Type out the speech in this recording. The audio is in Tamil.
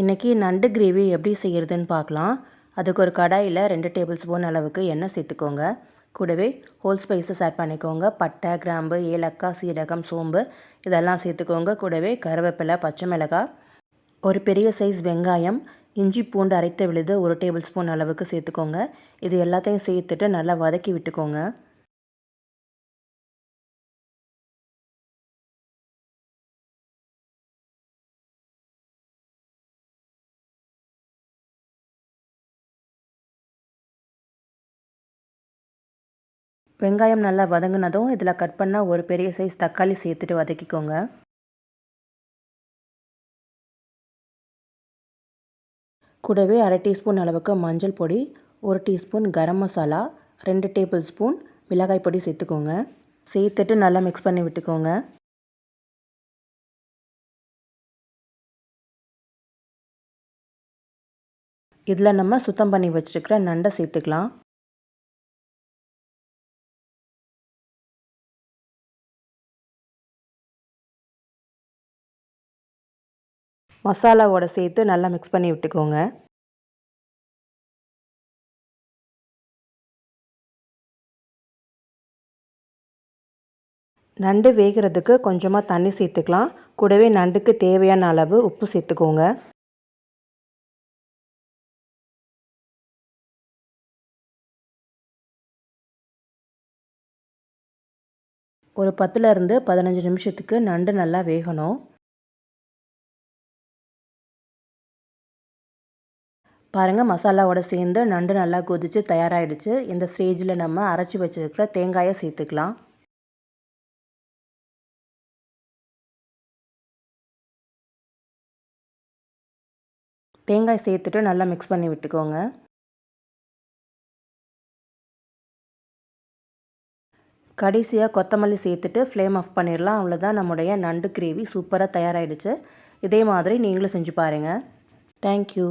இன்றைக்கி நண்டு கிரேவி எப்படி செய்கிறதுன்னு பார்க்கலாம். அதுக்கு ஒரு கடாயில் ரெண்டு டேபிள் ஸ்பூன் அளவுக்கு எண்ணெய் சேர்த்துக்கோங்க. கூடவே ஹோல் ஸ்பைசஸ் ஆட் பண்ணிக்கோங்க. பட்டை கிராம்பு ஏலக்காய் சீரகம் சோம்பு இதெல்லாம் சேர்த்துக்கோங்க. கூடவே கருவேப்பிலை பச்சை மிளகாய் ஒரு பெரிய சைஸ் வெங்காயம் இஞ்சி பூண்டு அரைத்த விழுது ஒரு டேபிள் ஸ்பூன் அளவுக்கு சேர்த்துக்கோங்க. இது எல்லாத்தையும் சேர்த்துட்டு நல்லா வதக்கி விட்டுக்கோங்க. வெங்காயம் நல்லா வதங்கினதும் இதில் கட் பண்ண ஒரு பெரிய சைஸ் தக்காளி சேர்த்துட்டு வதக்கிக்கோங்க. கூடவே அரை டீஸ்பூன் அளவுக்கு மஞ்சள் பொடி ஒரு டீஸ்பூன் கரம் மசாலா ரெண்டு டேபிள் ஸ்பூன் மிளகாய் பொடி சேர்த்துக்கோங்க. சேர்த்துட்டு நல்லா மிக்ஸ் பண்ணி விட்டுக்கோங்க. இதில் நம்ம சுத்தம் பண்ணி வச்சுருக்கிற நண்டை சேர்த்துக்கலாம். மசாலாவோட சேர்த்து நல்லா மிக்ஸ் பண்ணி விட்டுக்கோங்க. நண்டு வேகிறதுக்கு கொஞ்சமாக தண்ணி சேர்த்துக்கலாம். கூடவே நண்டுக்கு தேவையான அளவு உப்பு சேர்த்துக்கோங்க. ஒரு பத்துலேருந்து பதினஞ்சு நிமிஷத்துக்கு நண்டு நல்லா வேகணும். பாருங்கள் மசாலாவோட சேர்ந்து நண்டு நல்லா கொதித்து தயாராகிடுச்சு இந்த ஸ்டேஜில் நம்ம அரைச்சி வச்சுருக்கிற தேங்காயை சேர்த்துக்கலாம். தேங்காய் சேர்த்துட்டு நல்லா மிக்ஸ் பண்ணி விட்டுக்கோங்க. கடைசியாக கொத்தமல்லி சேர்த்துட்டு ஃப்ளேம் ஆஃப் பண்ணிடலாம் அவ்வளோதான் நம்முடைய நண்டு கிரேவி சூப்பராக தயாராகிடுச்சு இதே மாதிரி நீங்களும் செஞ்சு பாருங்கள் தேங்க்யூ